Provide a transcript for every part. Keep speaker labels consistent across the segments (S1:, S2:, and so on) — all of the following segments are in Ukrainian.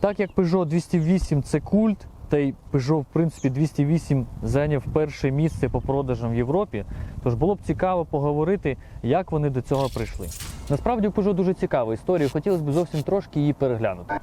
S1: Так як Peugeot 208 це культ, та й Peugeot, в принципі, 208 зайняв перше місце по продажам в Європі. Тож було б цікаво поговорити, як вони до цього прийшли. Насправді у Peugeot дуже цікава історія. Хотілося б зовсім трошки її переглянути.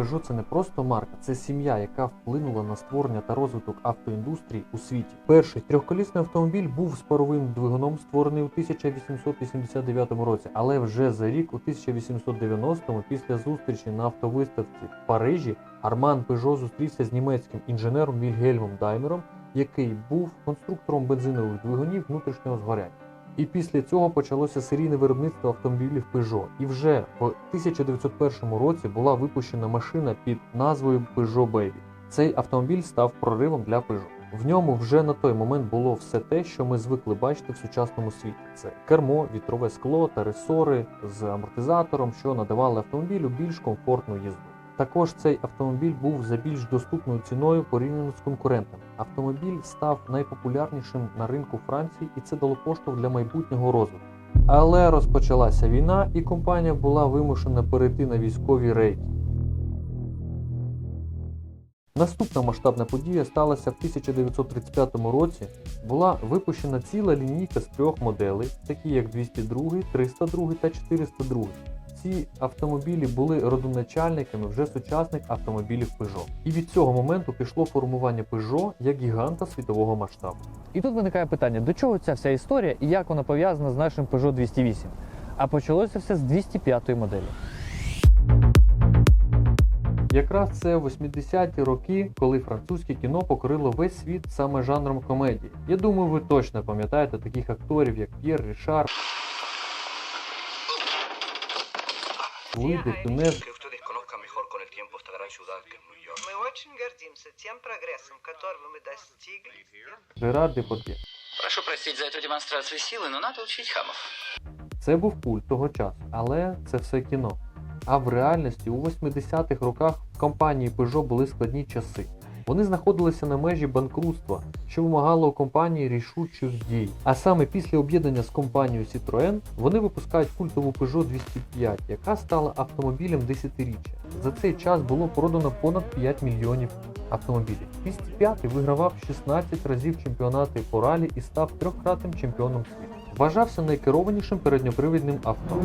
S1: Peugeot – це не просто марка, це сім'я, яка вплинула на створення та розвиток автоіндустрії у світі. Перший трьохколісний автомобіль був з паровим двигуном, створений у 1889 році, але вже за рік, у 1890-му, після зустрічі на автовиставці в Парижі, Арман Peugeot зустрівся з німецьким інженером Вільгельмом Даймером, який був конструктором бензинових двигунів внутрішнього згоряння. І після цього почалося серійне виробництво автомобілів Peugeot. І вже в 1901 році була випущена машина під назвою Peugeot Baby. Цей автомобіль став проривом для Peugeot. В ньому вже на той момент було все те, що ми звикли бачити в сучасному світі: це кермо, вітрове скло та ресори з амортизатором, що надавали автомобілю більш комфортну їзду. Також цей автомобіль був за більш доступною ціною порівняно з конкурентами. Автомобіль став найпопулярнішим на ринку Франції, і це дало поштовх для майбутнього розвитку. Але розпочалася війна, і компанія була вимушена перейти на військові рейки. Наступна масштабна подія сталася в 1935 році. Була випущена ціла лінійка з трьох моделей, такі як 202, 302 та 402. Ці автомобілі були родоначальниками вже сучасних автомобілів Peugeot. І від цього моменту пішло формування Peugeot як гіганта світового масштабу. І тут виникає питання: до чого ця вся історія і як вона пов'язана з нашим Peugeot 208? А почалося все з 205 моделі. Якраз це 80-ті роки, коли французьке кіно покорило весь світ саме жанром комедії. Я думаю, ви точно пам'ятаєте таких акторів, як П'єр Рішар,
S2: New York.
S3: Мы очень гордимся тем прогрессом, которого мы достигли.
S1: Жерар Депардьє.
S4: Прошу простить за эту демонстрацию силы, но надо учить хамов.
S1: Це був культ того часу, але це все кіно. А в реальності у 80-х роках в компанії Peugeot були складні часи. Вони знаходилися на межі банкрутства, що вимагало у компанії рішучих дій. А саме після об'єднання з компанією Citroën вони випускають культову Peugeot 205, яка стала автомобілем десятиріччя. За цей час було продано понад 5 мільйонів автомобілів. 205 вигравав 16 разів чемпіонати по ралі і став трьохкратним чемпіоном світу. Вважався найкерованішим передньопривідним авто.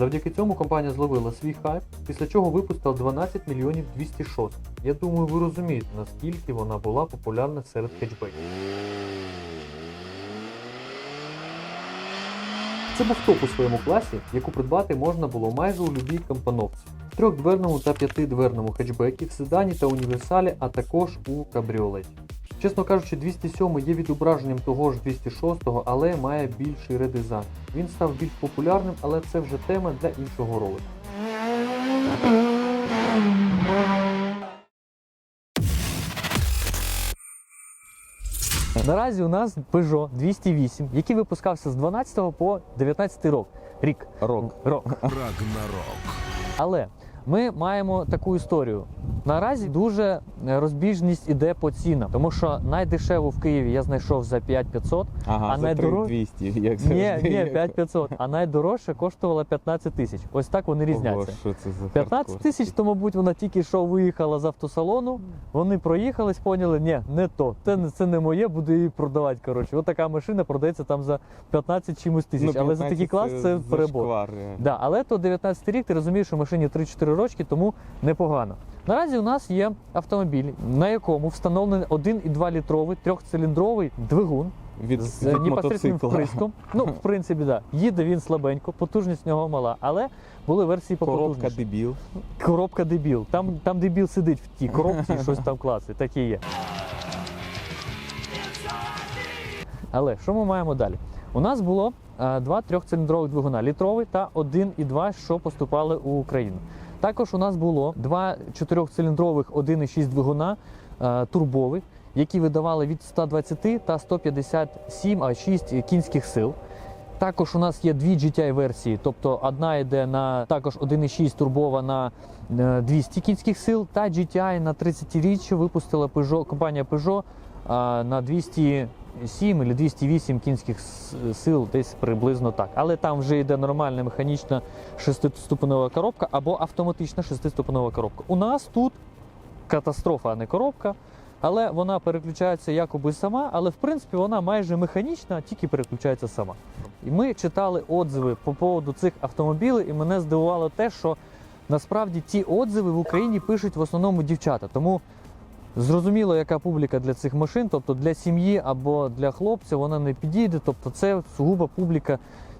S1: Завдяки цьому компанія зловила свій хайп, після чого випустила 12 мільйонів 206. Я думаю, ви розумієте, наскільки вона була популярна серед хетчбеків. Це був топ у своєму класі, яку придбати можна було майже у любій компоновці. В трьохдверному та п'ятидверному хетчбекі, в седані та універсалі, а також у кабріолеті. Чесно кажучи, 207 є відображенням того ж 206, але має більший редизайн. Він став більш популярним, але це вже тема для іншого ролику. Наразі у нас Peugeot 208, який випускався з 12 по 19 рок. Рік.
S5: Рок.
S1: Рок.
S5: Рагнарок.
S1: Але ми маємо таку історію. Наразі дуже е, розбіжність іде по цінам, тому що найдешеву в Києві я знайшов за 5500,
S5: Ага,
S1: А
S5: за
S1: найдорож-
S5: 3200, як завжди.
S1: ні, 5500, а найдорожче коштувала 15 тисяч. Ось так вони
S5: Ого,
S1: різняться.
S5: що це за
S1: 15 тисяч, то, мабуть, вона тільки що виїхала з автосалону. Вони проїхались, поняли, ні, не то. Це, не- це не моє, буду її продавати. Коротше, от така машина продається там за 15 чимось тисяч.
S5: Ну,
S1: але за такий клас це перебор.
S5: зашквар, реально.
S1: Да, але то 19 рік, ти розумієш, що машині 3-4 рочки, тому непогано. Наразі у нас є автомобіль, на якому встановлений 1,2 літровий трьохциліндровий двигун
S5: Від,
S1: з
S5: від
S1: непосереднім
S5: мотоцикла.
S1: вприском. Ну, в принципі, да. Їде він слабенько, потужність в нього мала, але були версії
S5: Коробка
S1: попотужніші.
S5: дебіл.
S1: Коробка дебіл. Там, там дебіл сидить в тій коробці щось там класить. Такі є. Але що ми маємо далі? У нас було е, два трьохциліндрових двигуна літровий та 1,2, що поступали у Україну. Також у нас було два чотирьохциліндрових 1,6 двигуна е, турбових, які видавали від 120 та 157 а 6 кінських сил. Також у нас є дві GTI версії, тобто одна йде на також 1,6 турбова на е, 200 кінських сил, та GTI на 30 річчя випустила Peugeot, компанія Peugeot на 200 207 чи 208 кінських сил, десь приблизно так. Але там вже йде нормальна механічна шестиступенева коробка або автоматична шестиступенева коробка. У нас тут катастрофа, а не коробка. Але вона переключається якоби сама, але в принципі вона майже механічна, тільки переключається сама. І ми читали отзиви по поводу цих автомобілів, і мене здивувало те, що насправді ті отзиви в Україні пишуть в основному дівчата. Тому зрозуміло, яка публіка для цих машин, тобто для сім'ї або для хлопця вона не підійде. Тобто це сугубо публіка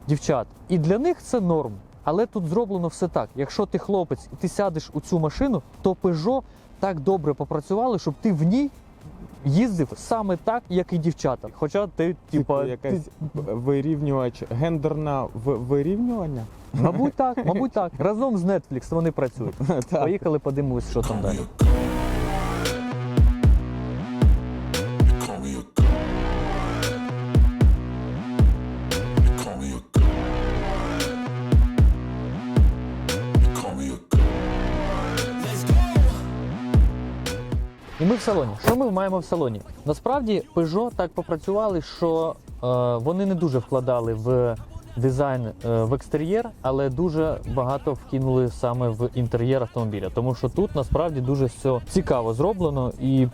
S1: дівчат. І для них це норм. Але тут зроблено все так. Якщо ти хлопець і ти сядеш у цю машину, то Peugeot так добре попрацювали, щоб ти в ній їздив саме так, як і дівчата. Хоча ти,
S5: Типу,
S1: типа,
S5: якась
S1: ти,
S5: вирівнювач, гендерна в- вирівнювання?
S1: мабуть, так, мабуть, так. Разом з Netflix вони працюють. Поїхали, подивимось, що там далі. В салоні. Що ми маємо в салоні? Насправді Peugeot так попрацювали, що е, вони не дуже вкладали в дизайн е, в екстер'єр, але дуже багато вкинули саме в інтер'єр автомобіля. Тому що тут насправді дуже все цікаво зроблено і.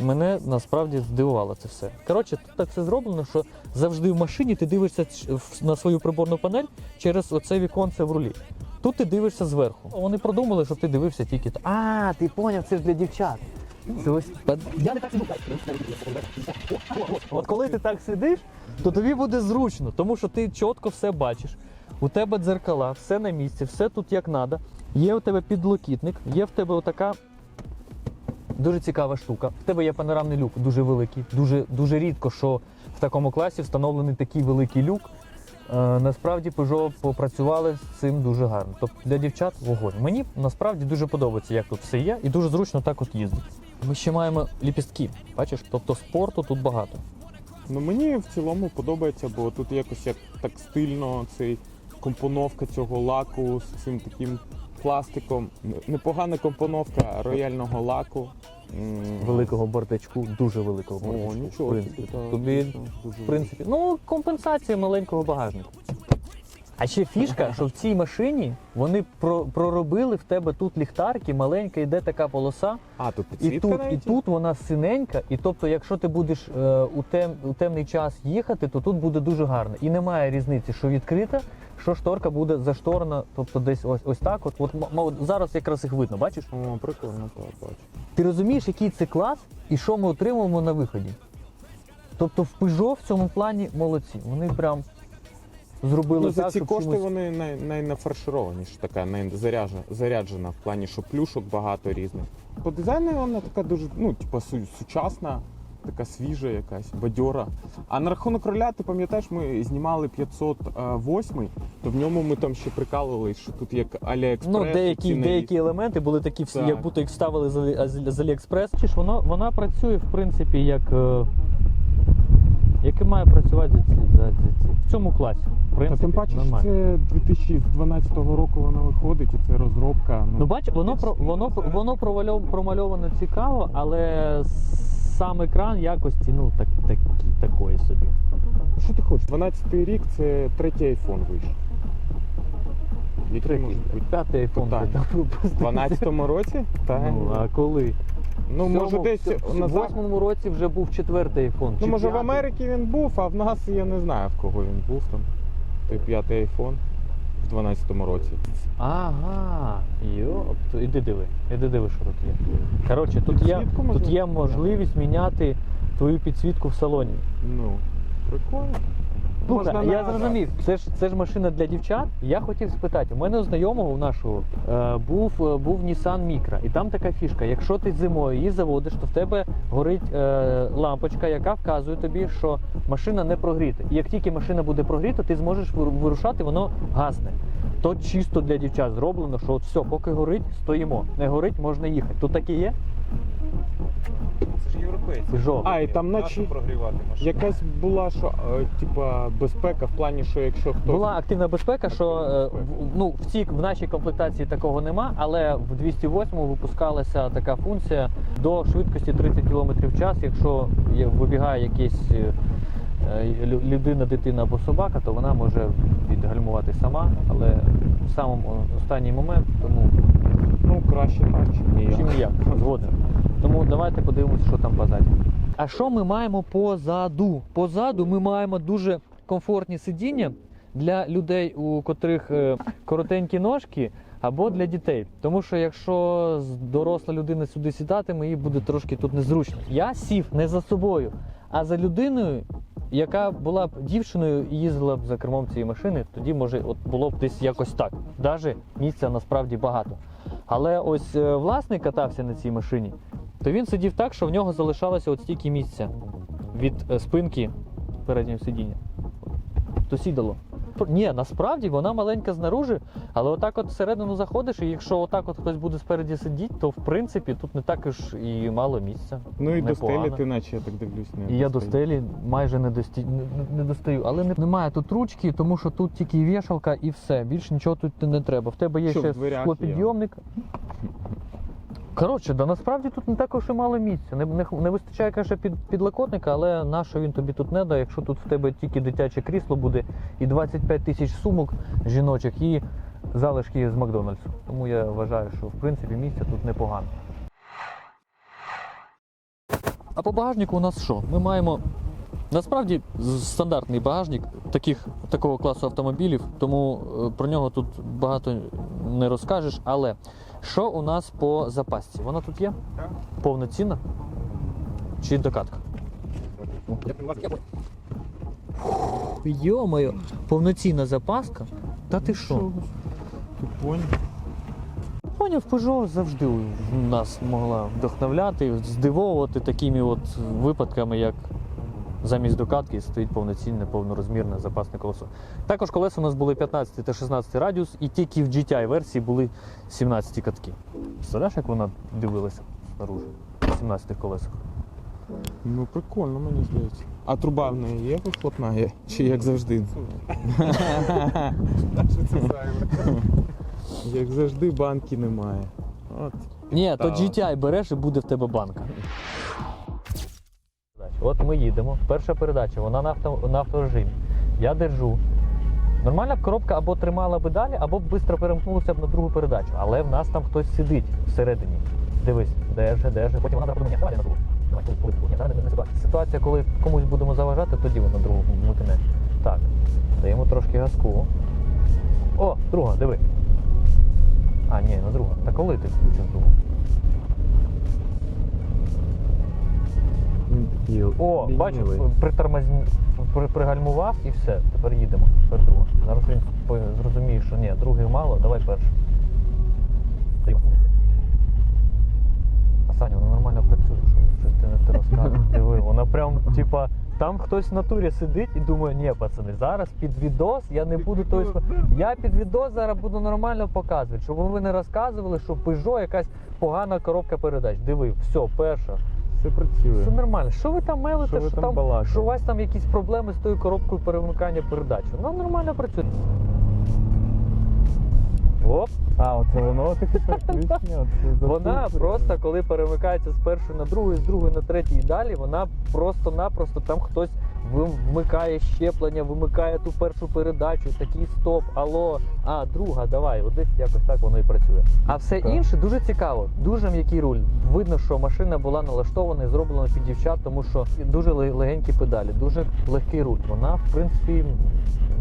S1: Мене насправді здивувало це все. Коротше, тут так все зроблено, що завжди в машині ти дивишся на свою приборну панель через оце віконце в рулі. Тут ти дивишся зверху. Вони продумали, щоб ти дивився тільки. А, ти поняв, це ж для дівчат. Я не так сиджу. От коли ти так сидиш, то тобі буде зручно, тому що ти чітко все бачиш. У тебе дзеркала, все на місці, все тут як треба. Є у тебе підлокітник, є в тебе отака дуже цікава штука. В тебе є панорамний люк, дуже великий. Дуже, дуже рідко, що в такому класі встановлений такий великий люк. Е, насправді Peugeot попрацювали з цим дуже гарно. Тобто для дівчат вогонь. Мені насправді дуже подобається, як тут все є, і дуже зручно так от їздити. Ми ще маємо ліпістки. Бачиш, тобто спорту тут багато.
S5: Ну мені в цілому подобається, бо тут якось як так стильно цей компоновка цього лаку з цим таким пластиком. Непогана компоновка рояльного лаку.
S1: Великого бортачку, дуже великого
S5: О, нічого.
S1: в принципі. Тобі, в принципі, ну компенсація маленького багажника. А ще фішка, що в цій машині вони про- проробили в тебе тут ліхтарки, маленька йде така полоса,
S5: А, тут
S1: і
S5: підсвітка
S1: тут, і
S5: навіть?
S1: тут вона синенька. І тобто, якщо ти будеш е, у, тем, у темний час їхати, то тут буде дуже гарно. І немає різниці, що відкрита, що шторка буде зашторена, тобто десь ось ось так. От, от, м- м- зараз якраз їх видно, бачиш?
S5: О, прикольно, так, бачу.
S1: Ти розумієш, який це клас і що ми отримуємо на виході? Тобто в Peugeot в цьому плані молодці. Вони прям зробили
S5: Ну, за
S1: так,
S5: ці
S1: щоб
S5: кошти
S1: чимось-
S5: вони най, найнафаршированіша, така найзаряджена, заряджена в плані, що плюшок багато різних. По дизайну вона така дуже, ну, типу, су- сучасна, така свіжа якась, бадьора. А на рахунок роля, ти пам'ятаєш, ми знімали 508, то в ньому ми там ще прикалували, що тут як Аліекспрес.
S1: Ну, деякі,
S5: ціни
S1: деякі елементи були такі всі,
S5: Так.
S1: як будто їх вставили з, Алі- з, з Аліекспрес. Чи ж воно, вона працює, в принципі, як, е, як і має працювати за ці, за, за ці. в цьому класі. В
S5: Та тим паче, що
S1: нормально.
S5: це 2012 року вона виходить, і це розробка.
S1: Ну, бач, воно про воно воно провальов- промальовано цікаво, але сам екран якості, ну так, так такої собі.
S5: Що ти хочеш? 12 рік це третій айфон вийшов. Який може бути?
S1: п'ятий айфон
S5: Питання. В
S1: пропустив.
S5: 12-му році? Та
S1: Ну, а коли?
S5: Ну
S1: В
S5: може десь
S1: в
S5: назад.
S1: восьмому році вже був четвертий айфон.
S5: Ну
S1: чи
S5: може в
S1: п'ятий.
S5: Америці він був, а в нас я не знаю в кого він був там. Той п'ятий айфон в 12-му році.
S1: Ага, йоп, то іди диви, іди диви, що тут є. Коротше, тут є,
S5: Підсвітку
S1: тут є можливість міняти твою підсвітку в салоні.
S5: Ну, прикольно.
S1: Слухай,
S5: Можна
S1: я
S5: на-
S1: зрозумів, це ж це ж машина для дівчат. Я хотів спитати, у мене у знайомого у нашого е, був, е, був Nissan Micra, і там така фішка. Якщо ти зимою її заводиш, то в тебе горить е, лампочка, яка вказує тобі, що машина не прогріта. І як тільки машина буде прогріта, ти зможеш виру- вирушати, воно гасне. То чисто для дівчат зроблено, що от все, поки горить, стоїмо. Не горить, можна їхати. Тут таке є?
S6: Європейці.
S1: Peugeot.
S5: А, і там
S6: Нащо
S5: наче
S6: прогрівати машину.
S5: якась була, що е, типа безпека в плані, що якщо хтось.
S1: Була активна безпека, що е, в- ну, в, цій, в нашій комплектації такого нема, але в 208 випускалася така функція до швидкості 30 км в час, якщо є- вибігає якийсь е, е, лю- людина, дитина або собака, то вона може відгальмувати сама, але в самому останній момент, тому
S5: Ну, краще так, чи ні.
S1: чим ніяк, згоден. Тому давайте подивимося, що там позаді. А що ми маємо позаду? Позаду ми маємо дуже комфортні сидіння для людей, у котрих е, коротенькі ножки, або для дітей. Тому що якщо доросла людина сюди сідатиме, їй буде трошки тут незручно. Я сів не за собою, а за людиною, яка була б дівчиною і їздила б за кермом цієї машини, тоді може от було б десь якось так. Даже місця насправді багато. Але ось е, власник катався на цій машині, то він сидів так, що в нього залишалося от стільки місця від е, спинки переднього сидіння. То сідало. Ні, насправді вона маленька знаружи, але отак от всередину заходиш, і якщо отак от хтось буде спереді сидіти, то в принципі тут не так ж і мало місця.
S5: Ну і до стелі ти наче, я так дивлюсь, не
S1: І я до стелі майже не, дості... не, не достаю. Але не... немає тут ручки, тому що тут тільки вішалка і все. Більше нічого тут не треба. В тебе є
S5: Що,
S1: ще склопідйомник. Коротше, да насправді тут не також і мало місця. Не, не, не вистачає, каже, під, підлокотника, але на що він тобі тут не дає, якщо тут в тебе тільки дитяче крісло буде і 25 тисяч сумок жіночих, і залишки з Макдональдсу. Тому я вважаю, що в принципі місця тут непогано. А по багажнику у нас що? Ми маємо насправді стандартний багажник таких, такого класу автомобілів, тому е, про нього тут багато не розкажеш. Але що у нас по запасці? Вона тут є?
S6: Так.
S1: Повноцінна? Чи докатка? Йо-моє, повноцінна запаска? Та ти що?
S5: Ти поняв?
S1: Поняв, Peugeot завжди нас могла вдохновляти, здивовувати такими от випадками, як замість докатки стоїть повноцінне, повнорозмірне запасне колесо. Також колеса у нас були 15 та 16 радіус, і тільки в GTI версії були 17 катки. Представляєш, як вона дивилася снаружи на 17 колесах?
S5: Ну прикольно, мені здається. А труба в неї є вихлопна є? Чи як завжди? Як завжди банки немає. От.
S1: Ні, то. GTI береш і буде в тебе банка. От ми їдемо. Перша передача, вона на, авто, на авторежимі. Я держу. Нормальна коробка або тримала би далі, або б швидко перемкнулася б на другу передачу. Але в нас там хтось сидить всередині. Дивись, держи, держи. Потім вона мені на другу. Давай, Ні, не ситуація. Коли комусь будемо заважати, тоді вона другу вмикне. Так, даємо трошки газку. О, друга, диви. А, ні, на друга. Та коли ти включив другу? О, бачу, притормоз... при- пригальмував і все. Тепер їдемо. Тепер друга. Зараз він зрозуміє, що ні, другий мало, давай перший. А Саня, вона нормально працює, що ти не ти розказуєш. Диви, вона прям, типа, там хтось в натурі сидить і думає, ні, пацани, зараз під відос я не буду той. Я під відос зараз буду нормально показувати, щоб ви не розказували, що Peugeot якась погана коробка передач. Диви, все, перша.
S5: Все працює.
S1: Все нормально. Що ви там мелите?
S5: Що ви
S1: що,
S5: там
S1: там, що у вас там якісь проблеми з тою коробкою перемикання передач? Ну нормально працює. Оп,
S5: А, оце воно таке переключення.
S1: вона просто коли перемикається з першої на другу, з другої на третю і далі, вона просто-напросто там хтось вмикає щеплення, вимикає ту першу передачу, такий стоп, алло, а друга, давай, от десь якось так воно і працює. А все
S5: Так.
S1: інше дуже цікаво, дуже м'який руль. Видно, що машина була налаштована і зроблена під дівчат, тому що дуже легенькі педалі, дуже легкий руль. Вона, в принципі,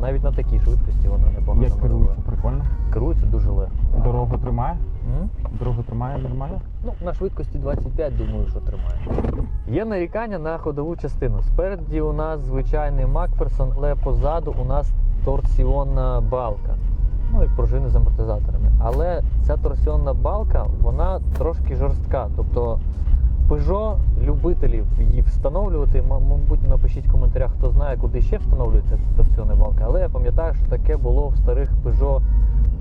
S1: навіть на такій швидкості вона непогано
S5: Як керується, прикольно.
S1: Керується дуже легко.
S5: Дорогу тримає?
S1: М?
S5: Дорогу тримає нормально?
S1: Ну, на швидкості 25, думаю, що тримає. Є нарікання на ходову частину. Спереді у нас звичайний Макферсон, але позаду у нас торсіонна балка. Ну і пружини з амортизаторами. Але ця торсіонна балка, вона трошки жорстка. Тобто Peugeot любителів її встановлювати, мабуть, напишіть в коментарях, хто знає, куди ще встановлюється ця торсіонна балка. Але я пам'ятаю, що таке було в старих Peugeot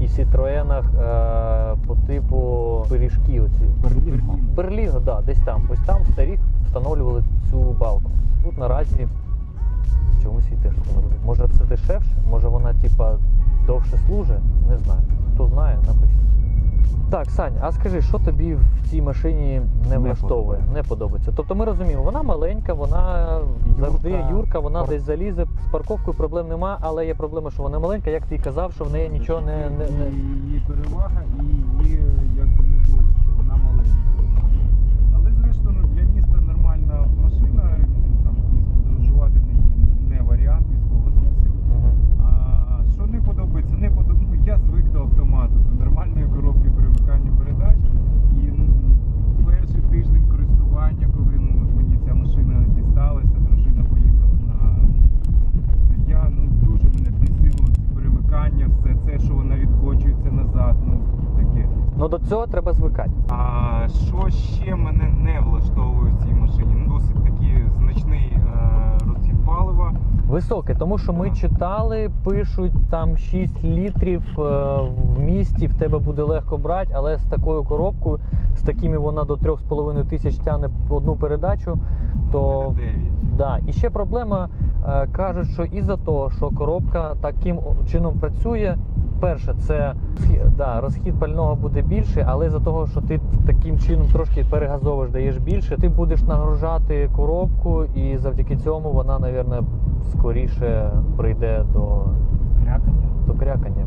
S1: і Citroenах е, по типу пиріжки. Оці.
S5: Берлінго.
S1: Берліго, да, десь там. Ось там в старих встановлювали цю балку. Тут наразі чомусь її теж встановлюють. Може це дешевше, може вона типа довше служить, не знаю. Хто знає, напишіть. Так, Сань, а скажи, що тобі в цій машині не
S5: Не
S1: влаштовує, не подобається? Тобто ми розуміємо, вона маленька, вона завжди
S5: Юрка,
S1: юрка, вона
S5: пар-
S1: десь залізе, з парковкою проблем нема, але є проблема, що вона маленька, як ти казав, що в неї нічого не. не, не...
S7: І перевага і її якби недолік, що вона маленька. Але зрештою ну, для міста нормальна машина, ну, там подорожувати на ній не варіант від слова зовсім.
S1: Мгм.
S7: А що не подобається? Не подобається. Ну, я звик до автомату, до нормальної коробки перемикання передач. І ну, перший тиждень користування, коли ну, от мені ця машина дісталася, дружина поїхала на ній. Я ну дуже мене бісило ці перемикання, все це, що вона відкочується назад, ну таке.
S1: Ну до цього треба звикати.
S7: А що ще мене не влаштовує в цій машині? Ну, досить такий значний е, розхід палива.
S1: Високе, тому що ми читали, пишуть там 6 літрів е, в місті, в тебе буде легко брати, але з такою коробкою, з такими вона до 3,5 тисяч тягне одну передачу, то
S7: 9.
S1: Да, і ще проблема е, кажуть, що із-за того, що коробка таким чином працює. Перше, це да, розхід пального буде більший, але з-за того, що ти таким чином трошки перегазовуєш, даєш більше, ти будеш нагружати коробку, і завдяки цьому вона, мабуть, скоріше прийде до,
S5: Крякання.
S1: до крякання.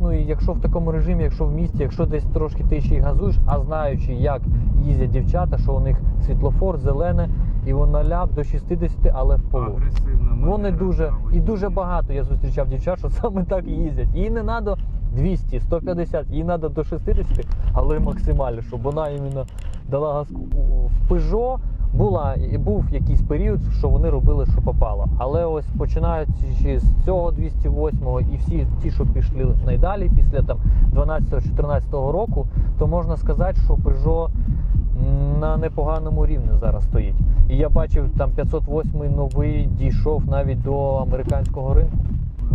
S1: Ну і якщо в такому режимі, якщо в місті, якщо десь трошки ти ще й газуєш, а знаючи, як їздять дівчата, що у них світлофор зелене, і вона ляп до 60, але в полу.
S7: Агресивно.
S1: Вони дуже і дуже багато я зустрічав дівчат, що саме так їздять. Їй не треба 200, 150, їй треба до 60, але максимально, щоб вона іменно дала газку. В Peugeot була, і був якийсь період, що вони робили, що попало. Але ось починаючи з цього 208-го і всі ті, що пішли найдалі після там 12-14 року, то можна сказати, що Peugeot на непоганому рівні зараз стоїть. І я бачив, там 508 новий дійшов навіть до американського ринку.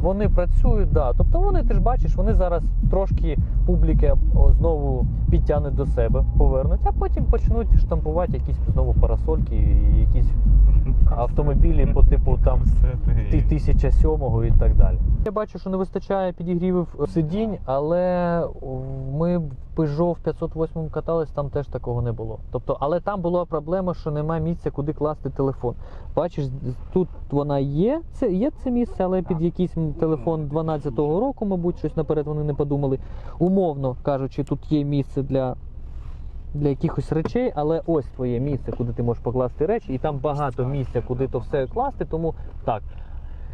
S1: Вони працюють, да. Тобто вони, ти ж бачиш, вони зараз трошки публіки знову підтягнуть до себе, повернуть, а потім почнуть штампувати якісь знову парасольки і якісь автомобілі по типу там ти- 1007 і так далі. Я бачу, що не вистачає підігрівів е, сидінь, але ми в Peugeot в 508 катались, там теж такого не було. Тобто, але там була проблема, що немає місця, куди класти телефон. Бачиш, тут вона є, це є це місце, але під якийсь телефон 12-го року, мабуть, щось наперед вони не подумали. Умовно кажучи, тут є місце для. Для якихось речей, але ось твоє місце, куди ти можеш покласти речі, і там багато місця, куди то все класти, тому так.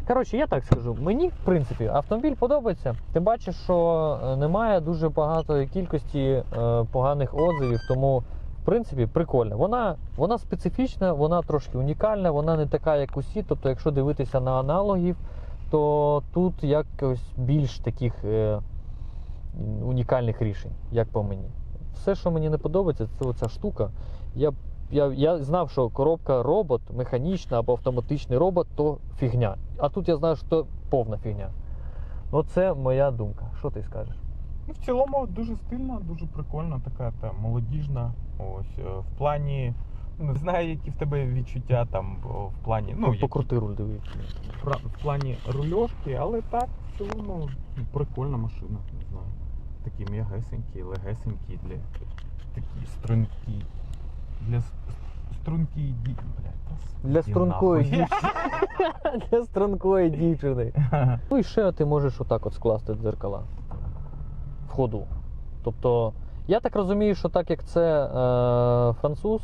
S1: Коротше, я так скажу. Мені, в принципі, автомобіль подобається. Ти бачиш, що е, немає дуже багатої кількості е, поганих отзивів, тому, в принципі, прикольно. Вона, вона специфічна, вона трошки унікальна, вона не така, як усі. Тобто, якщо дивитися на аналогів, то тут якось більш таких е, унікальних рішень, як по мені. Все, що мені не подобається, це оця штука. Я, я, я знав, що коробка робот, механічна або автоматичний робот то фігня. А тут я знаю, що це повна фігня. Ну, це моя думка. Що ти скажеш?
S5: Ну, в цілому дуже стильна, дуже прикольна, така та молодіжна. Ось е, в плані. ну, Не знаю, які в тебе відчуття там в плані. Ну,
S1: Ну, покрути руль, диви.
S5: в плані рульовки, але так, в цілому прикольна машина, не знаю. Такі м'ягесенькі, легесенькі для такі стрункі. Для с- стрункі ді... Блядь,
S1: Для стрункої дівчини. Для стрункої дівчини. Ну і ще ти можеш отак от скласти дзеркала в ходу. Тобто, я так розумію, що так як це е, француз,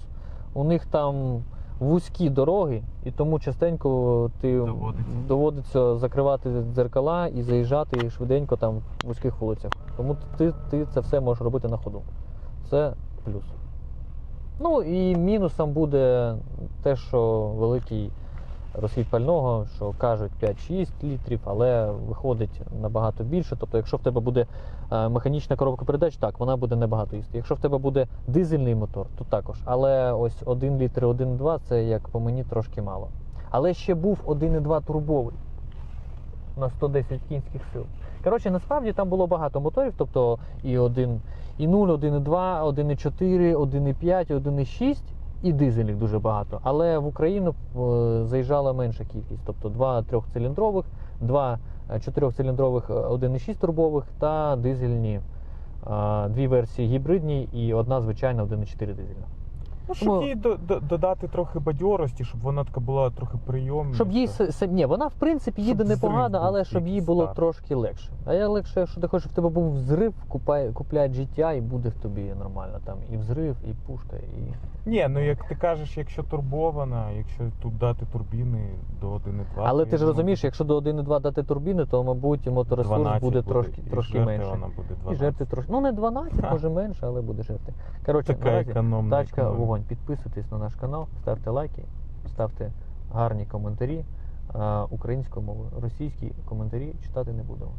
S1: у них там вузькі дороги, і тому частенько ти
S5: Доводиться.
S1: доводиться закривати дзеркала і заїжджати швиденько там в вузьких вулицях. Тому ти, ти це все можеш робити на ходу. Це плюс. Ну і мінусом буде те, що великий розхід пального, що кажуть 5-6 літрів, але виходить набагато більше. Тобто, якщо в тебе буде е, механічна коробка передач, так, вона буде небагато їсти. Якщо в тебе буде дизельний мотор, то також. Але ось 1 літр, 1,2 це як по мені трошки мало. Але ще був 1,2 турбовий на 110 кінських сил. Коротше, насправді там було багато моторів, тобто і 1, і 0, 1,2, 1,4, 1,5, 1,6 і дизельних дуже багато. Але в Україну е, заїжджала менша кількість, тобто 2 трьохциліндрових, 2 чотирьохциліндрових 1,6 турбових та дизельні дві версії гібридні і одна звичайна 1,4 дизельна.
S5: Ну, щоб
S1: Тому-
S5: їй до- до- додати трохи бадьорості, щоб вона така була трохи прийомніша.
S1: Щоб їй с- с- ні, вона в принципі їде
S5: Щоб
S1: непогано,
S5: був
S1: але щоб їй
S5: якийсь
S1: було
S5: старт.
S1: трошки легше. А я легше, якщо ти хочеш, щоб в тебе був взрив, купай, купляй життя і буде в тобі нормально. Там і взрив, і пушка, і.
S5: Ні, ну як ти кажеш, якщо турбована, якщо тут дати турбіни до 1,2.
S1: Але
S5: то
S1: ти
S5: я
S1: ж
S5: думаю,
S1: розумієш, якщо до 1,2 дати турбіни, то мабуть моторесурс
S5: 12
S1: буде трошки,
S5: і
S1: трошки
S5: жерти
S1: менше.
S5: Вона буде 12.
S1: І жерти трошки. Ну не 12,
S5: Ха.
S1: може менше, але буде жерти. Коротше,
S5: Така
S1: наразі
S5: економна.
S1: тачка
S5: економія.
S1: вогонь. Підписуйтесь на наш канал, ставте лайки, ставте гарні коментарі. Українською мовою. Російські коментарі читати не будемо.